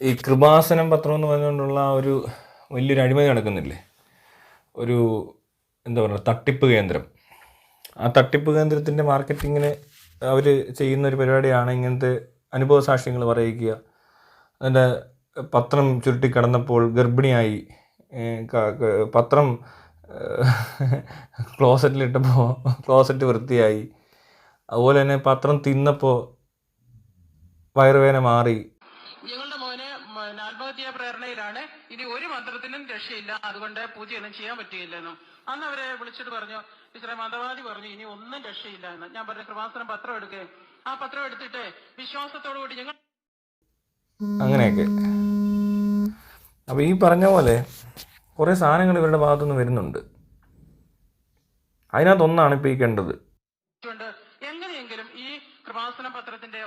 ഈ കൃപാസനം പത്രം എന്ന് പറഞ്ഞുകൊണ്ടുള്ള ഒരു വലിയൊരു അഴിമതി നടക്കുന്നില്ലേ? ഒരു എന്താ പറയുക തട്ടിപ്പ് കേന്ദ്രം. ആ തട്ടിപ്പ് കേന്ദ്രത്തിന്റെ മാർക്കറ്റിങ്ങിന് അവർ ചെയ്യുന്ന ഒരു പരിപാടിയാണ് ഇങ്ങനത്തെ അനുഭവ സാക്ഷ്യങ്ങൾ പറയിക്കുക അതിന്റെ പത്രം ചുരുട്ടി കിടന്നപ്പോൾ ഗർഭിണിയായി പത്രം ക്ലോസറ്റിലിട്ടപ്പോൾ ക്ലോസറ്റ് വൃത്തിയായി. അതുപോലെ തന്നെ പത്രം തിന്നപ്പോൾ വയറുവേദന മാറി ഞങ്ങളുടെ മോന് മ- ആത്മഹത്യാ പ്രേരണയിലാണ് ഇനി ഒരു മന്ത്രത്തിനും രക്ഷയില്ല അതുകൊണ്ട് പൂജയൊന്നും ചെയ്യാൻ പറ്റുകയില്ലെന്നും അന്ന് അവരെ വിളിച്ചിട്ട് പറഞ്ഞു ഇച്ചിരി മതവാദി പറഞ്ഞു ഇനി ഒന്നും രക്ഷയില്ല എന്ന്. ഞാൻ പറഞ്ഞു കൃപാസനം പത്രം എടുക്കേ. ആ പത്രം എടുത്തിട്ട് വിശ്വാസത്തോടു കൂടി ഞങ്ങൾ അങ്ങനെയൊക്കെ. അപ്പോൾ ഈ പറഞ്ഞ പോലെ കുറേ സാധനങ്ങൾ ഇവരുടെ ഭാഗത്തുനിന്ന് വരുന്നുണ്ട്. അതിനകത്തൊന്നാണ് ഇപ്പോൾ ഈ കണ്ടത് കൊണ്ട് എങ്ങനെയെങ്കിലും ഈ കൃപാസന പത്രത്തിന്റെ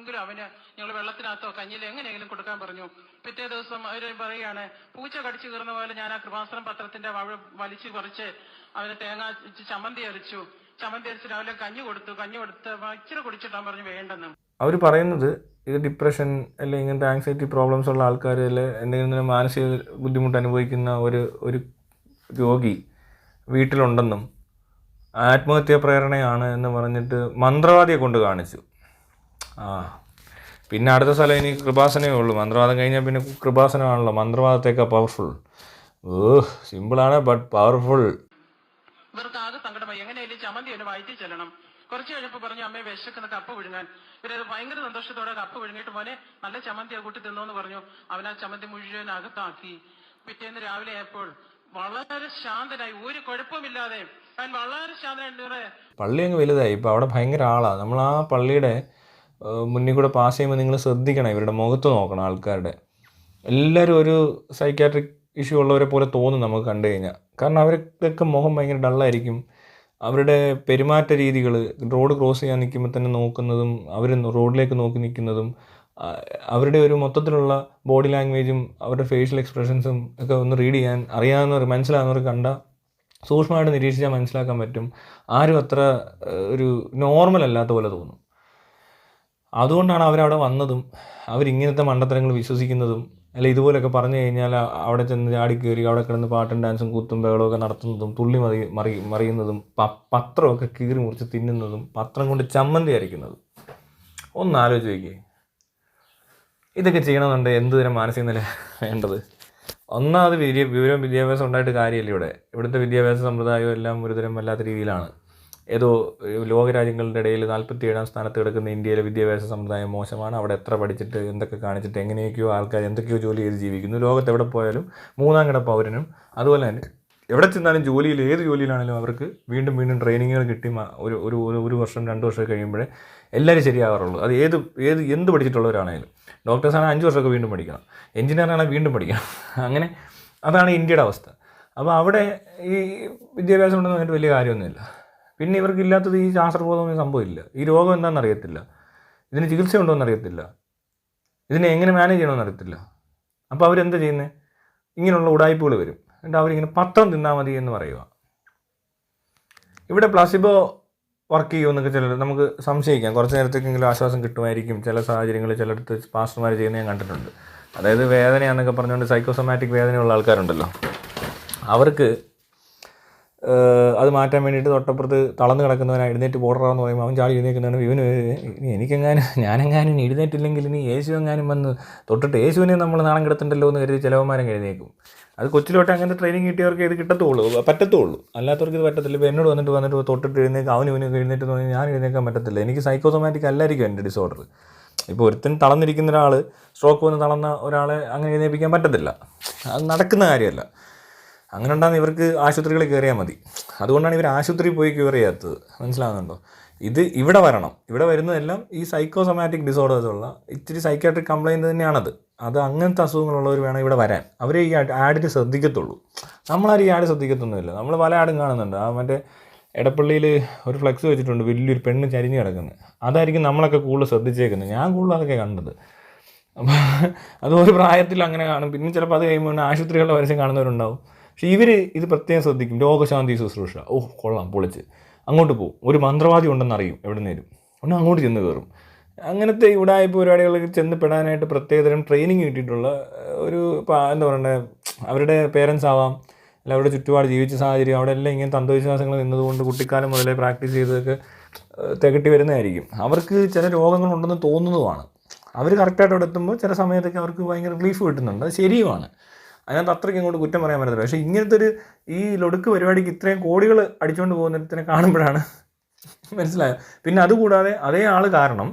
ഭാഗമെങ്കിലും അവന് ഞങ്ങൾ വെള്ളത്തിനകത്തോ കഞ്ഞിലോ എങ്ങനെയെങ്കിലും കൊടുക്കാൻ പറഞ്ഞു. പിറ്റേ ദിവസം അവർ പറയുകയാണ് പൂച്ച കടിച്ചു കീറുന്ന പോലെ ഞാൻ ആ കൃപാസനം പത്രത്തിന്റെ വഴ വലിച്ചു കുറച്ച് അവന് തേങ്ങ ചമ്മന്തി അരച്ചു. ചമ്മന്തി അരച്ച് രാവിലെ കഞ്ഞി കൊടുത്തു. കഞ്ഞി കൊടുത്ത് ഇച്ചിരി കുടിച്ചിട്ടാൻ പറഞ്ഞു വേണ്ടെന്ന്. അവർ പറയുന്നത് ഇത് ഡിപ്രഷൻ അല്ലെങ്കിൽ ഇങ്ങനത്തെ ആങ്സൈറ്റി പ്രോബ്ലംസ് ഉള്ള ആൾക്കാർ അല്ലെ എന്തെങ്കിലും മാനസിക ബുദ്ധിമുട്ട് അനുഭവിക്കുന്ന ഒരു ഒരു രോഗി വീട്ടിലുണ്ടെന്നും ആത്മഹത്യാ പ്രേരണയാണ് എന്ന് പറഞ്ഞിട്ട് മന്ത്രവാദിയെ കൊണ്ട് കാണിച്ചു. ആ. പിന്നെ അടുത്ത സ്ഥലം ഇനി കൃപാസനമേ ഉള്ളൂ. മന്ത്രവാദം കഴിഞ്ഞാൽ പിന്നെ കൃപാസനമാണല്ലോ. മന്ത്രവാദത്തേക്കാ പവർഫുൾ ഓ സിമ്പിളാണ് ബട്ട് പവർഫുൾ ഇവർക്ക് ആകെ സങ്കടമായി. എങ്ങനെയായാലും ചമ്മന്തി ഒന്ന് വയറ്റി ചെല്ലണം. കുറച്ച് കഴിഞ്ഞപ്പോൾ പറഞ്ഞു അമ്മയെ വിശക്കുന്ന കപ്പ് വിഴുങ്ങാൻ. ഇവരത് ഭയങ്കര സന്തോഷത്തോടെ കപ്പ് വിഴുങ്ങിയിട്ട് മോനെ നല്ല ചമ്മന്തി കൂട്ടി തിന്നോന്ന് പറഞ്ഞു. അവൻ ആ ചമ്മന്തി മുഴുവൻ അകത്താക്കി. പിറ്റേന്ന് രാവിലെ ആയപ്പോൾ വളരെ ശാന്തനായി ഒരു കുഴപ്പമില്ലാതെ അവൻ വളരെ ശാന്തനായിട്ട് പള്ളി അങ്ങ് വലുതായി. ഇപ്പൊ അവിടെ ഭയങ്കര ആളാ. നമ്മൾ ആ പള്ളിയുടെ മുന്നിൽ കൂടെ പാസ് ചെയ്യുമ്പോൾ നിങ്ങൾ ശ്രദ്ധിക്കണം ഇവരുടെ മുഖത്ത് നോക്കണം ആൾക്കാരുടെ. എല്ലാവരും ഒരു സൈക്കാട്രിക് ഇഷ്യൂ ഉള്ളവരെ പോലെ തോന്നും നമുക്ക് കണ്ടു കഴിഞ്ഞാൽ കാരണം അവർക്കൊക്കെ മുഖം ഭയങ്കര ഡള്ളായിരിക്കും അവരുടെ പെരുമാറ്റ രീതികൾ റോഡ് ക്രോസ് ചെയ്യാൻ നിൽക്കുമ്പോൾ തന്നെ നോക്കുന്നതും അവർ റോഡിലേക്ക് നോക്കി നിൽക്കുന്നതും അവരുടെ ഒരു മൊത്തത്തിലുള്ള ബോഡി ലാംഗ്വേജും അവരുടെ ഫേഷ്യൽ എക്സ്പ്രഷൻസും ഒക്കെ ഒന്ന് റീഡ് ചെയ്യാൻ അറിയാവുന്നവർ മനസ്സിലാകുന്നവർ കണ്ട സൂക്ഷ്മമായിട്ട് നിരീക്ഷിച്ചാൽ മനസ്സിലാക്കാൻ പറ്റും. ആരും അത്ര ഒരു നോർമൽ അല്ലാത്ത പോലെ തോന്നും. അതുകൊണ്ടാണ് അവരവിടെ വന്നതും അവരിങ്ങനത്തെ മണ്ടത്തരങ്ങൾ വിശ്വസിക്കുന്നതും അല്ല ഇതുപോലൊക്കെ പറഞ്ഞു കഴിഞ്ഞാൽ അവിടെ ചെന്ന് ചാടി കയറി അവിടെ കിടന്ന് പാട്ടും ഡാൻസും കൂത്തും ബഹളമൊക്കെ നടത്തുന്നതും തുള്ളി മറി മറി മറിയുന്നതും പ പത്രമൊക്കെ കീറി മുറിച്ച് തിന്നുന്നതും പത്രം കൊണ്ട് ചമ്മന്തി അരയ്ക്കുന്നതും. ഒന്ന് ആലോചിച്ച് നോക്കിയേ. ഇതൊക്കെ ചെയ്യണമെന്നുണ്ട് എന്ത് തരം മാനസിക നില വേണ്ടത്? ഒന്നാമത് വിവരം വിദ്യാഭ്യാസം ഉണ്ടായിട്ട് കാര്യമില്ല ഇവിടെ. ഇവിടുത്തെ വിദ്യാഭ്യാസ സമ്പ്രദായം എല്ലാം ഒരുതരം വല്ലാത്ത രീതിയിലാണ്. ഏതോ ലോകരാജ്യങ്ങളുടെ ഇടയിൽ നാൽപ്പത്തി ഏഴാം സ്ഥാനത്ത് കിടക്കുന്ന ഇന്ത്യയിലെ വിദ്യാഭ്യാസ സമ്പ്രദായം മോശമാണ്. അവിടെ എത്ര പഠിച്ചിട്ട് എന്തൊക്കെ കാണിച്ചിട്ട് എങ്ങനെയൊക്കെയോ ആൾക്കാർ എന്തൊക്കെയോ ജോലി ചെയ്ത് ജീവിക്കുന്നു. ലോകത്ത് എവിടെ പോയാലും മൂന്നാം കിട പൗരനും അതുപോലെ തന്നെ എവിടെ ചെന്നാലും ജോലിയിൽ ഏത് ജോലിയിലാണെങ്കിലും അവർക്ക് വീണ്ടും വീണ്ടും ട്രെയിനിങ്ങുകൾ കിട്ടി. ഒരു ഒരു ഒരു- വർഷം രണ്ട് വർഷം കഴിയുമ്പോഴേ എല്ലാവരും ശരിയാവാറുള്ളൂ അത് ഏത് ഏത് എന്ത് പഠിച്ചിട്ടുള്ളവരാണെങ്കിലും. ഡോക്ടേഴ്സാണെങ്കിൽ അഞ്ച് വർഷമൊക്കെ വീണ്ടും പഠിക്കണം. എഞ്ചിനീയറാണെങ്കിൽ വീണ്ടും പഠിക്കണം. അങ്ങനെ അതാണ് ഇന്ത്യയുടെ അവസ്ഥ. അപ്പോൾ അവിടെ ഈ വിദ്യാഭ്യാസം ഉണ്ടെന്ന് പറഞ്ഞിട്ട് വലിയ കാര്യമൊന്നുമില്ല. പിന്നെ ഇവർക്ക് ഇല്ലാത്തത് ഈ ശാസ്ത്രബോധമൊന്നും സംഭവമില്ല. ഈ രോഗം എന്താണെന്ന് അറിയത്തില്ല ഇതിന് ചികിത്സ ഉണ്ടോയെന്ന് അറിയത്തില്ല. ഇതിനെ എങ്ങനെ മാനേജ് ചെയ്യണമെന്ന് അറിയത്തില്ല. അപ്പോൾ അവരെന്താ ചെയ്യുന്നത് ഇങ്ങനെയുള്ള ഉടായ്പകൾ വരും. എന്നിട്ട് അവരിങ്ങനെ പത്രം തിന്നാൽ മതി എന്ന് പറയുക. ഇവിടെ പ്ലാസിബോ വർക്ക് ചെയ്യുമെന്നൊക്കെ ചിലർ നമുക്ക് സംശയിക്കാം. കുറച്ച് നേരത്തേക്കെങ്കിലും ആശ്വാസം കിട്ടുമായിരിക്കും. ചില സാഹചര്യങ്ങളിൽ ചിലടത്ത് പാസ്റ്റർമാർ ചെയ്യുന്നത് ഞാൻ കണ്ടിട്ടുണ്ട്. അതായത് വേദനയാണെന്നൊക്കെ പറഞ്ഞുകൊണ്ട് സൈക്കോസൊമാറ്റിക് വേദനയുള്ള ആൾക്കാരുണ്ടല്ലോ. അവർക്ക് അത് മാറ്റാൻ വേണ്ടിയിട്ട് തൊട്ടപ്പുറത്ത് തളർന്ന് കിടക്കുന്നവനാണ് എഴുന്നേറ്റ് പോടറാന്ന് പറയുമ്പോൾ അവൻ ചാടി എഴുന്നേക്കുന്നതാണ്. ഇവന് എനിക്കെങ്ങാനും ഞാനെങ്ങാനും എഴുന്നേറ്റില്ലെങ്കിൽ ഇനി യേശു എങ്ങാനും വന്ന് തൊട്ടിട്ട് യേശുവിനെ നമ്മൾ നാണം കിടത്തണ്ടല്ലോ എന്ന് കരുതി ചിലവന്മാരും എഴുന്നേക്കും. അത് കൊച്ചിലോട്ട് അങ്ങനത്തെ ട്രെയിനിങ് കിട്ടിയവർക്ക് ഇത് കിട്ടത്തുള്ളൂ. പറ്റത്തുള്ളൂ. അല്ലാത്തവർക്ക് ഇത് പറ്റത്തില്ല. ഇപ്പോൾ എന്നോട് വന്നിട്ട് വന്നിട്ട് തൊട്ടിട്ട് എഴുന്നേക്ക് അവന് ഇവന് എഴുന്നേറ്റ് തോന്നി ഞാൻ എഴുന്നേക്കാൻ പറ്റത്തില്ല. എനിക്ക് സൈക്കോസോമാറ്റിക് അല്ലായിരിക്കും എന്റെ ഡിസോർഡർ ഇപ്പോൾ ഒരുത്തൻ തളർന്നിരിക്കുന്ന ഒരാൾ സ്ട്രോക്ക് വന്ന് തളർന്ന ഒരാളെ അങ്ങനെ എഴുന്നേൽപ്പിക്കാൻ പറ്റത്തില്ല. അത് നടക്കുന്ന കാര്യമല്ല. അങ്ങനെ ഉണ്ടാകുന്ന ഇവർക്ക് ആശുപത്രികളിൽ കയറിയാൽ മതി. അതുകൊണ്ടാണ് ഇവർ ആശുപത്രിയിൽ പോയി ക്യൂർ ചെയ്യാത്തത്. മനസ്സിലാകുന്നുണ്ടോ ഇത് ഇവിടെ വരണം. ഇവിടെ വരുന്നതെല്ലാം ഈ സൈക്കോസൊമാറ്റിക് ഡിസോർഡേഴ്സുള്ള ഇച്ചിരി സൈക്കാട്രിക് കംപ്ലയിന്റ് തന്നെയാണത്. അത് അങ്ങനത്തെ അസുഖങ്ങളുള്ളവർ വേണം ഇവിടെ വരാൻ. അവരെ ഈ ആഡിൽ ശ്രദ്ധിക്കത്തുള്ളൂ. നമ്മളാരും ഈ ആഡ് ശ്രദ്ധിക്കത്തൊന്നുമില്ല. നമ്മൾ പല ആടും കാണുന്നുണ്ട്. ആ മറ്റേ എടപ്പള്ളിയിൽ ഒരു ഫ്ലെക്സ് വെച്ചിട്ടുണ്ട്. വലിയൊരു പെണ്ണ് ചരിഞ്ഞ് കിടക്കുന്നത് അതായിരിക്കും നമ്മളൊക്കെ കൂടുതൽ ശ്രദ്ധിച്ചേക്കുന്നത് ഞാൻ കൂടുതൽ അതൊക്കെ കണ്ടത്. അപ്പോൾ അത് ഒരു പ്രായത്തിൽ അങ്ങനെ കാണും. പിന്നെ ചിലപ്പോൾ അത് കഴിയുമ്പോൾ ആശുപത്രികളുടെ പരസ്യം കാണുന്നവരുണ്ടാവും. പക്ഷേ ഇവർ ഇത് പ്രത്യേകം ശ്രദ്ധിക്കും. രോഗശാന്തി ശുശ്രൂഷ. ഓ കൊള്ളാം പൊളിച്ച്. അങ്ങോട്ട് പോകും. ഒരു മന്ത്രവാദി ഉണ്ടെന്ന് അറിയും എവിടെ നേരും ഒന്ന് അങ്ങോട്ട് ചെന്ന് കയറും. അങ്ങനത്തെ ഉടായ്പ പരിപാടികളിൽ ചെന്ന് പെടാനായിട്ട് പ്രത്യേകതരം ട്രെയിനിങ് കിട്ടിയിട്ടുള്ള ഒരു എന്താ പറയണ്ടേ അവരുടെ പേരൻസ് ആവാം. അല്ല അവരുടെ ചുറ്റുപാട് ജീവിച്ച സാഹചര്യം അവിടെ എല്ലാം ഇങ്ങനെ അന്ധവിശ്വാസങ്ങൾ നിന്നതുകൊണ്ട് കുട്ടിക്കാലം മുതലേ പ്രാക്ടീസ് ചെയ്തതൊക്കെ തികട്ടി വരുന്നതായിരിക്കും. അവർക്ക് ചില രോഗങ്ങളുണ്ടെന്ന് തോന്നുന്നതുമാണ്. അവർ കറക്റ്റായിട്ട് അവിടെ എത്തുമ്പോൾ ചില സമയത്തൊക്കെ അവർക്ക് ഭയങ്കര റിലീഫ് കിട്ടുന്നുണ്ട്. അത് ശരിയുമാണ്. അതിനകത്ത് അത്രയ്ക്ക് ഇങ്ങോട്ട് കുറ്റം പറയാൻ പറ്റത്തില്ല. പക്ഷേ ഇങ്ങനത്തെ ഒരു ഈ ലൊടുക്ക് പരിപാടിക്ക് ഇത്രയും കോടികൾ അടിച്ചുകൊണ്ട് പോകുന്നതിനെ കാണുമ്പോഴാണ് മനസ്സിലായത്. പിന്നെ അതുകൂടാതെ അതേ ആൾ കാരണം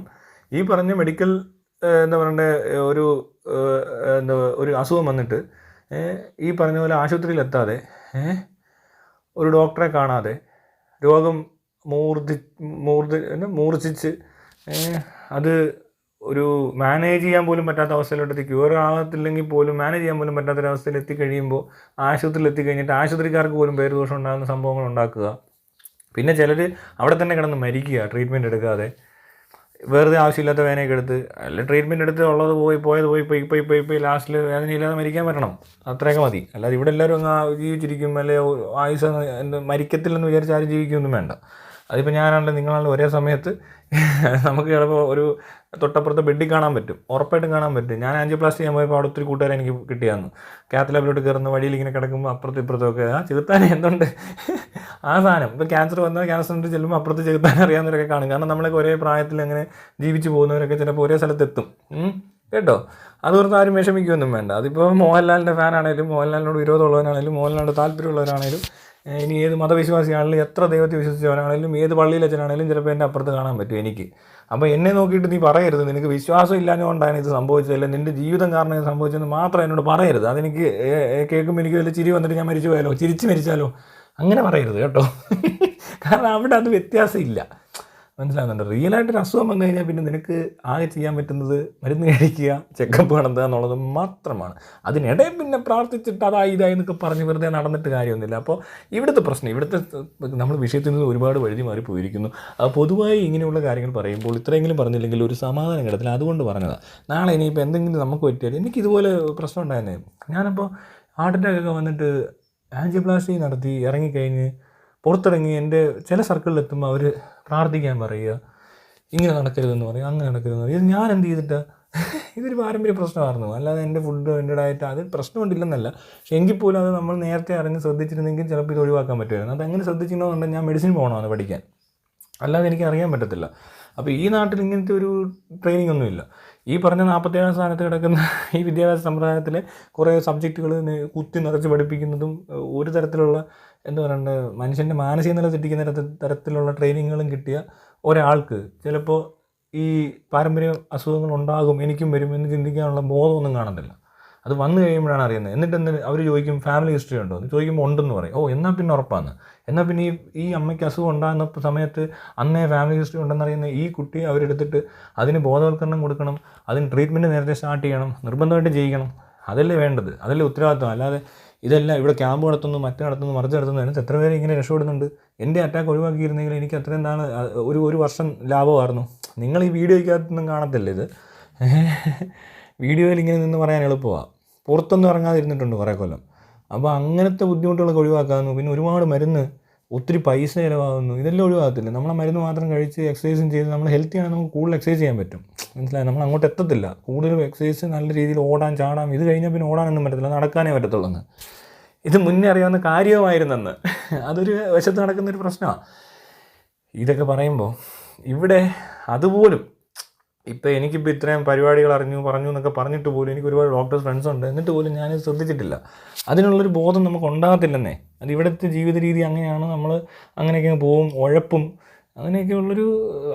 ഈ പറഞ്ഞ മെഡിക്കൽ എന്താ പറയണ്ടേ ഒരു എന്താ ഒരു അസുഖം വന്നിട്ട് ഈ പറഞ്ഞ പോലെ ആശുപത്രിയിൽ എത്താതെ ഒരു ഡോക്ടറെ കാണാതെ രോഗം മൂർധി മൂർധി മൂർച്ഛിച്ച് അത് ഒരു മാനേജ് ചെയ്യാൻ പോലും പറ്റാത്ത അവസ്ഥയിലോട്ട് ക്യൂർ ആകത്തില്ലെങ്കിൽ പോലും മാനേജ് ചെയ്യാൻ പോലും പറ്റാത്തൊരവസ്ഥയിൽ എത്തിക്കഴിയുമ്പോൾ ആശുപത്രിയിൽ എത്തിക്കഴിഞ്ഞിട്ട് ആശുപത്രിക്കാർക്ക് പോലും പേര് ദോഷം ഉണ്ടാകുന്ന സംഭവങ്ങൾ ഉണ്ടാക്കുക. പിന്നെ ചിലർ അവിടെ തന്നെ കിടന്ന് മരിക്കുക ട്രീറ്റ്മെന്റ് എടുക്കാതെ. വെറുതെ ആവശ്യമില്ലാത്ത വേനയൊക്കെ എടുത്ത് അല്ല ട്രീറ്റ്മെന്റ് എടുത്ത് ഉള്ളത് പോയി പോയത് പോയി പോയി പോയി പോയി പോയി ലാസ്റ്റിൽ വേദനയില്ലാതെ മരിക്കാൻ പറ്റണം. അത്രയൊക്കെ മതി. അല്ലാതെ ഇവിടെ എല്ലാവരും അങ്ങ് ജീവിച്ചിരിക്കും അല്ലെ ആയുസ് മരിക്കത്തില്ലെന്ന് വിചാരിച്ച് ആരും ജീവിക്കൊന്നും വേണ്ട. അതിപ്പോൾ ഞാനാണല്ലോ നിങ്ങളാണല്ലോ ഒരേ സമയത്ത് നമുക്ക് ചിലപ്പോൾ ഒരു തൊട്ടപ്പുറത്തെ ബെഡിൽ കാണാൻ പറ്റും ഉറപ്പായിട്ടും കാണാൻ പറ്റും. ഞാൻ ആൻജിയോപ്ലാസ്റ്റി ചെയ്യാൻ പോയപ്പോൾ അവിടെ ഒത്തിരി കൂട്ടുകാരെ എനിക്ക് കിട്ടിയാന്ന് കാത്തലാബിലോട്ട് കയറുന്ന വഴിയിൽ ഇങ്ങനെ കിടക്കുമ്പോൾ അപ്പുറത്തും ഇപ്പുറത്തും ഒക്കെ ആ ചെറുത്താൻ എന്തുണ്ട്? ആ സാധനം. ഇപ്പോൾ ക്യാൻസർ വന്നാൽ ക്യാൻസർ ചെല്ലുമ്പോൾ അപ്പുറത്ത് ചെറുത്താൻ അറിയാവുന്നവരൊക്കെ കാണും. കാരണം നമ്മളൊക്കെ ഒരേ പ്രായത്തിൽ അങ്ങനെ ജീവിച്ചു പോകുന്നവരൊക്കെ ചിലപ്പോൾ ഒരേ സ്ഥലത്തെത്തും. കേട്ടോ? അതോർത്ത് ആരും വിഷമിക്കുകയൊന്നും വേണ്ട. അതിപ്പോൾ മോഹൻലാലിന്റെ ഫാനാണേലും മോഹൻലാലിനോട് വിരോധമുള്ളവനാണേലും മോഹൻലാലിനോട് താല്പര്യമുള്ളവരാണേലും ഇനി ഏത് മതവിശ്വാസിയാണെങ്കിലും എത്ര ദൈവത്തെ വിശ്വസിച്ചവനാണെങ്കിലും ഏത് പള്ളിയിലച്ഛനാണെങ്കിലും ചിലപ്പോൾ എന്റെ അപ്പുറത്ത് കാണാൻ പറ്റും എനിക്ക്. അപ്പോൾ എന്നെ നോക്കിയിട്ട് നീ പറയരുത്. നിനക്ക് വിശ്വാസം ഇല്ലാഞ്ഞുകൊണ്ടാണ് ഇത് സംഭവിച്ചത്. അല്ലെങ്കിൽ നിന്റെ ജീവിതം കാരണം ഇത് സംഭവിച്ചതെന്ന് മാത്രം എന്നോട് പറയരുത്. അതെനിക്ക് കേൾക്കുമ്പോൾ എനിക്ക് വലിയ ചിരി വന്നിട്ട് ഞാൻ മരിച്ചു പോയാലോ? ചിരിച്ച് മരിച്ചാലോ? അങ്ങനെ പറയരുത് കേട്ടോ. കാരണം അവിടെ അത് വ്യത്യാസമില്ല. മനസ്സിലാകുന്നുണ്ട്. റിയലായിട്ടൊരു അസുഖം വന്നു കഴിഞ്ഞാൽ പിന്നെ നിനക്ക് ആകെ ചെയ്യാൻ പറ്റുന്നത് മരുന്ന് കഴിക്കുക ചെക്കപ്പ് നടത്തുക എന്നുള്ളത് മാത്രമാണ്. അതിനിടെ പിന്നെ പ്രാർത്ഥിച്ചിട്ട് അതായി ഇതായി എന്നൊക്കെ പറഞ്ഞ് വെറുതെ നടന്നിട്ട് കാര്യമൊന്നുമില്ല. അപ്പോൾ ഇവിടുത്തെ പ്രശ്നം ഇവിടുത്തെ നമ്മൾ വിഷയത്തിൽ നിന്ന് ഒരുപാട് വഴുതി മാറി പോയിരിക്കുന്നു പൊതുവായി ഇങ്ങനെയുള്ള കാര്യങ്ങൾ പറയുമ്പോൾ ഇത്രയെങ്കിലും പറഞ്ഞില്ലെങ്കിൽ ഒരു സമാധാനം കിടത്തില്ല അതുകൊണ്ട് പറഞ്ഞതാണ് നാളെ ഇനിയിപ്പോൾ എന്തെങ്കിലും നമുക്ക് പറ്റിയാൽ എനിക്ക് ഇതുപോലെ പ്രശ്നം ഉണ്ടായിരുന്നേ. ഞാനപ്പോൾ ഹാർട്ട് അറ്റാക്കൊക്കെ വന്നിട്ട് ആൻജിയോപ്ലാസ്റ്റി നടത്തി ഇറങ്ങിക്കഴിഞ്ഞ് പുറത്തിറങ്ങി എന്റെ ചില സർക്കിളിൽ എത്തുമ്പോൾ അവർ പ്രാർത്ഥിക്കാൻ പറയുക ഇങ്ങനെ നടക്കരുതെന്ന് പറയും അങ്ങനെ നടക്കരുതെന്ന് പറയും. ഇത് ഞാൻ എന്ത് ചെയ്തിട്ട്? ഇതൊരു പാരമ്പര്യ പ്രശ്നമായിരുന്നു. അല്ലാതെ എന്റെ ഫുഡ് എന്റെ ഡയറ്റ് അത് പ്രശ്നമുണ്ടില്ലെന്നല്ല. പക്ഷെ എങ്കിൽ പോലും അത് നമ്മൾ നേരത്തെ അറിഞ്ഞ് ശ്രദ്ധിച്ചിരുന്നെങ്കിൽ ചിലപ്പോൾ ഇത് ഒഴിവാക്കാൻ പറ്റുമായിരുന്നു. അത് അങ്ങനെ ശ്രദ്ധിച്ചിട്ടുണ്ടെന്നുണ്ടെങ്കിൽ ഞാൻ മെഡിസിൻ പോകണമെന്ന് പഠിക്കാൻ? അല്ലാതെ എനിക്ക് അറിയാൻ പറ്റത്തില്ല. അപ്പോൾ ഈ നാട്ടിൽ ഇങ്ങനത്തെ ഒരു ട്രെയിനിങ് ഒന്നുമില്ല ഈ പറഞ്ഞ നാൽപ്പത്തേഴാം സ്ഥാനത്ത് കിടക്കുന്ന ഈ വിദ്യാഭ്യാസ സമ്പ്രദായത്തിലെ കുറേ സബ്ജക്റ്റുകൾ കുത്തി നിറച്ച് പഠിപ്പിക്കുന്നതും ഒരു തരത്തിലുള്ള എന്താ പറയുന്നത് മനുഷ്യന്റെ മാനസിക നില തെറ്റിക്കുന്ന തരത്തിലുള്ള ട്രെയിനിങ്ങുകളും കിട്ടിയ ഒരാൾക്ക് ചിലപ്പോൾ ഈ പാരമ്പര്യ അസുഖങ്ങൾ ഉണ്ടാകും എനിക്കും വരും എന്ന് ചിന്തിക്കാനുള്ള ബോധമൊന്നും കാണത്തില്ല. അത് വന്നു കഴിയുമ്പോഴാണ് അറിയുന്നത്. എന്നിട്ട് എന്ത് അവർ ചോദിക്കും ഫാമിലി ഹിസ്റ്ററി ഉണ്ടോ? എന്ന് ചോദിക്കുമ്പോൾ ഉണ്ടെന്ന് പറയും. ഓ എന്നാൽ പിന്നെ ഉറപ്പാണ് എന്നാൽ പിന്നെ ഈ ഈ അമ്മയ്ക്ക് അസുഖം ഉണ്ടാകുന്ന സമയത്ത് അന്നേ ഫാമിലി ഹിസ്റ്ററി ഉണ്ടെന്നറിയുന്ന ഈ കുട്ടി അവരെടുത്തിട്ട് അതിന് ബോധവൽക്കരണം കൊടുക്കണം അതിന് ട്രീറ്റ്മെന്റ് നേരത്തെ സ്റ്റാർട്ട് ചെയ്യണം നിർബന്ധമായിട്ട് ചെയ്യിക്കണം അതല്ലേ വേണ്ടത്? അതല്ലേ ഉത്തരവാദിത്വം? അല്ലാതെ ഇതെല്ലാം ഇവിടെ ക്യാമ്പ് നടത്തുന്നു മറ്റു നടത്തുന്നു മറിച്ച് നടത്തുന്നു. അതിനകത്ത് എത്ര പേരെ ഇങ്ങനെ രക്ഷപ്പെടുന്നുണ്ട്? എന്റെ അറ്റാക്ക് ഒഴിവാക്കിയിരുന്നെങ്കിൽ എനിക്ക് അത്രയും എന്താണ് ഒരു ഒരു വർഷം ലാഭമായിരുന്നു. നിങ്ങൾ ഈ വീഡിയോയ്ക്കകത്തൊന്നും കാണത്തില്ല ഇത്. വീഡിയോയിൽ ഇങ്ങനെ നിന്ന് പറയാൻ എളുപ്പമാണ് പുറത്തൊന്നും ഇറങ്ങാതിരുന്നിട്ടുണ്ട് കുറേ കൊല്ലം. അപ്പോൾ അങ്ങനത്തെ ബുദ്ധിമുട്ടുകളൊക്കെ ഒഴിവാക്കാമെന്നു പിന്നെ ഒരുപാട് മരുന്ന് ഒത്തിരി പൈസ ചിലവാകുന്നു. ഇതെല്ലാം ഒഴിവാകത്തില്ല നമ്മളെ മരുന്ന് മാത്രം കഴിച്ച് എക്സസൈസും ചെയ്ത് നമ്മൾ ഹെൽത്തി ആണെങ്കിൽ നമുക്ക് കൂടുതൽ എക്സസൈസ് ചെയ്യാൻ പറ്റും. മനസ്സിലായി? നമ്മൾ അങ്ങോട്ട് എത്തത്തില്ല. കൂടുതൽ എക്സസൈസ് നല്ല രീതിയിൽ ഓടാൻ ചാടാം ഇത് കഴിഞ്ഞാൽ പിന്നെ ഓടാനൊന്നും പറ്റത്തില്ല. നടക്കാനേ പറ്റത്തുള്ളൂ ഇത് മുന്നേ അറിയാവുന്ന കാര്യമായിരുന്നെന്ന് അതൊരു വശത്ത് നടക്കുന്ന ഒരു പ്രശ്നമാണ് ഇതൊക്കെ പറയുമ്പോൾ ഇവിടെ അതുപോലും ഇപ്പോൾ എനിക്കിപ്പോൾ ഇത്രയും പരിപാടികൾ അറിഞ്ഞു പറഞ്ഞു എന്നൊക്കെ പറഞ്ഞിട്ട് പോലും എനിക്ക് ഒരുപാട് ഡോക്ടേഴ്സ് ഫ്രണ്ട്സ് ഉണ്ട്. എന്നിട്ട് പോലും ഞാൻ ശ്രദ്ധിച്ചിട്ടില്ല. അതിനുള്ളൊരു ബോധം നമുക്ക് ഉണ്ടാകത്തില്ലെന്നേ അത് ഇവിടുത്തെ ജീവിത രീതി അങ്ങനെയാണ്. നമ്മൾ അങ്ങനെയൊക്കെ അങ്ങ് പോവും ഉഴപ്പും. അങ്ങനെയൊക്കെ ഉള്ളൊരു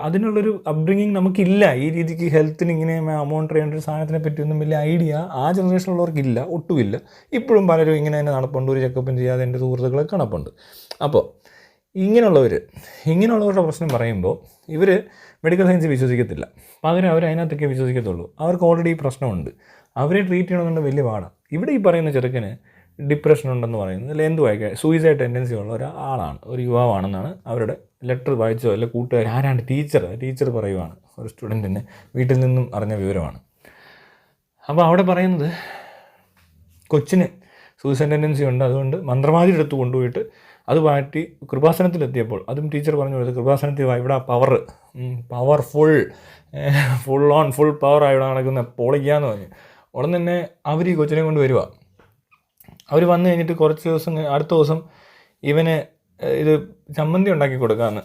അതിനുള്ളൊരു അപ്ബ്രിങ്ങിങ് നമുക്കില്ല. ഈ രീതിക്ക് ഹെൽത്തിന് ഇങ്ങനെ അമൗണ്ട് ചെയ്യേണ്ട ഒരു സാധനത്തിനെ പറ്റിയൊന്നും വലിയ ഐഡിയ ആ ജനറേഷനിലുള്ളവർക്കില്ല ഒട്ടുമില്ല. ഇപ്പോഴും പലരും ഇങ്ങനെ തന്നെ നടപ്പുണ്ട്. ഒരു ചെക്കപ്പും ചെയ്യാതെ എന്റെ സുഹൃത്തുക്കളൊക്കെ നടപ്പുണ്ട് അപ്പോൾ ഇങ്ങനെയുള്ളവർ ഇങ്ങനെയുള്ളവരുടെ പ്രശ്നം പറയുമ്പോൾ ഇവർ മെഡിക്കൽ സയൻസ് വിശ്വസിക്കത്തില്ല. പകരം അവർ അതിനകത്തൊക്കെ വിശ്വസിക്കത്തുള്ളൂ. അവർക്ക് ഓൾറെഡി ഈ പ്രശ്നമുണ്ട്. അവരെ ട്രീറ്റ് ചെയ്യണമെന്നുണ്ട് വലിയ പാടാണ് ഇവിടെ ഈ പറയുന്ന ചെറുക്കന് ഡിപ്രഷൻ ഉണ്ടെന്ന് പറയുന്നത് അല്ലെങ്കിൽ എന്ത് വായിക്കുക സൂയിസൈഡ് ടെൻഡൻസി ഉള്ള ഒരാളാണ്. ഒരു യുവാവാണെന്നാണ് അവരുടെ ലെറ്റർ വായിച്ചോ അല്ലെ കൂട്ടുകാർ ആരാണ് ടീച്ചർ ടീച്ചർ പറയുവാണ്. ഒരു സ്റ്റുഡന്റിനെ വീട്ടിൽ നിന്നും അറിഞ്ഞ വിവരമാണ്. അപ്പോൾ അവിടെ പറയുന്നത് കൊച്ചിന് സൂയിസൈഡ് ടെൻഡൻസി ഉണ്ട്. അതുകൊണ്ട് മന്ത്രവാദി എടുത്ത് കൊണ്ടുപോയിട്ട് അത് മാറ്റി കൃപാസനത്തിലെത്തിയപ്പോൾ അതും ടീച്ചർ പറഞ്ഞു കൊടുത്തു കൃപാസനത്തിൽ ഇവിടെ power powerful full full on full power ഇവിടെ നടക്കുന്ന പൊളിക്കാന്ന് പറഞ്ഞു. ഉടൻ തന്നെ അവർ ഈ കൊച്ചിനെ കൊണ്ട് വരിക അവർ വന്നു കഴിഞ്ഞിട്ട് കുറച്ച് ദിവസം അടുത്ത ദിവസം ഇവന് ഇത് ചമ്മന്തി ഉണ്ടാക്കി കൊടുക്കാമെന്ന്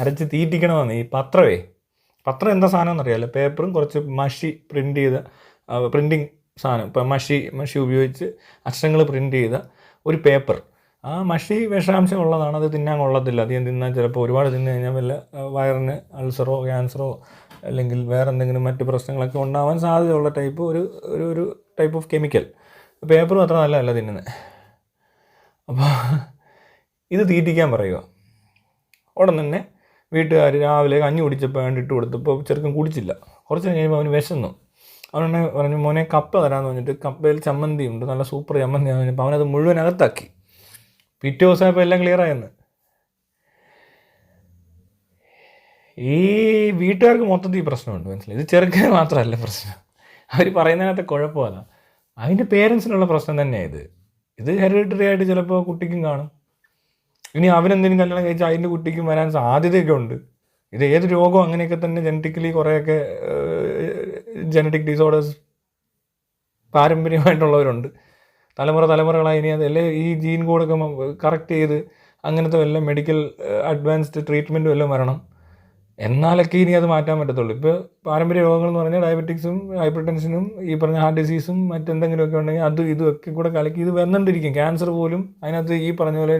അരച്ച് തീറ്റിക്കണമെന്ന്. ഈ പത്രമേ പത്രം എന്താ സാധനം എന്നറിയാമല്ലോ പേപ്പറും കുറച്ച് മഷി പ്രിന്റ് ചെയ്ത പ്രിന്റിങ് സാധനം. ഇപ്പം മഷി മഷി ഉപയോഗിച്ച് അക്ഷരങ്ങൾ പ്രിന്റ് ചെയ്ത ഒരു പേപ്പർ ആ മഷി വിഷാംശം ഉള്ളതാണ് അത് തിന്നാൻ കൊള്ളത്തില്ല. അധികം തിന്നാൽ ചിലപ്പോൾ ഒരുപാട് തിന്നു കഴിഞ്ഞാൽ വല്ല വയറിന് അൾസറോ ക്യാൻസറോ അല്ലെങ്കിൽ വേറെ എന്തെങ്കിലും മറ്റ് പ്രശ്നങ്ങളൊക്കെ ഉണ്ടാവാൻ സാധ്യതയുള്ള ടൈപ്പ് ഒരു ഒരു ഒരു ടൈപ്പ് ഓഫ് കെമിക്കൽ പേപ്പറും അത്ര നല്ലതല്ല തിന്നുന്നത് അപ്പോൾ ഇത് തീറ്റിക്കാൻ പറയുക ഉടൻ തന്നെ വീട്ടുകാർ രാവിലെ കഞ്ഞി കുടിച്ചപ്പോൾ വേണ്ടി ഇട്ട് കൊടുത്തപ്പോൾ ചെറുക്കും കുടിച്ചില്ല. കുറച്ച് കഴിയുമ്പോൾ അവന് വിശന്നു. അവനെ പറഞ്ഞു മോനെ കപ്പ തരാമെന്ന് പറഞ്ഞിട്ട് കപ്പയിൽ ചമ്മന്തി ഉണ്ട് നല്ല സൂപ്പർ ചമ്മന്തി പറഞ്ഞപ്പോൾ അവനത് മുഴുവൻ അകത്താക്കി. പിറ്റേ ദിവസമായപ്പോൾ എല്ലാം ക്ലിയർ ആയെന്ന്. ഈ വീട്ടുകാർക്ക് മൊത്തത്തിൽ പ്രശ്നമുണ്ട് മനസ്സിലായി? ഇത് ചെറുക്കന് മാത്രമല്ല പ്രശ്നം. അവർ പറയുന്നതിനകത്ത് കുഴപ്പമല്ല. അതിന്റെ പേരൻസിനുള്ള പ്രശ്നം തന്നെയാണ് ഇത്. ഇത് ഹെറിഡിറ്ററി ആയിട്ട് ചിലപ്പോൾ കുട്ടിക്കും കാണും. ഇനി അവനെന്തെങ്കിലും കല്യാണം കഴിച്ചാൽ അതിന്റെ കുട്ടിക്കും വരാൻ സാധ്യതയൊക്കെ ഉണ്ട്. ഇത് ഏത് രോഗവും അങ്ങനെയൊക്കെ തന്നെ ജനറ്റിക്കലി കുറേയൊക്കെ ജനറ്റിക് ഡിസോർഡേഴ്സ് പാരമ്പര്യമായിട്ടുള്ളവരുണ്ട്. തലമുറ തലമുറകളായി ഇനി അതല്ലേ ഈ ജീൻ കോഡൊക്കെ കറക്റ്റ് ചെയ്ത് അങ്ങനത്തെ വല്ല മെഡിക്കൽ അഡ്വാൻസ്ഡ് ട്രീറ്റ്മെന്റും എല്ലാം വരണം. എന്നാലൊക്കെ ഇനി അത് മാറ്റാൻ പറ്റത്തുള്ളൂ. ഇപ്പോൾ പാരമ്പര്യ രോഗങ്ങൾ എന്ന് പറഞ്ഞാൽ ഡയബറ്റിക്സും ഹൈപ്പർ ടെൻഷനും ഈ പറഞ്ഞ ഹാർട്ട് ഡിസീസും മറ്റെന്തെങ്കിലുമൊക്കെ ഉണ്ടെങ്കിൽ അതും ഇതും ഒക്കെ കൂടെ കലക്കി ഇത് വന്നുകൊണ്ടിരിക്കും ക്യാൻസർ പോലും അതിനകത്ത് ഈ പറഞ്ഞ പോലെ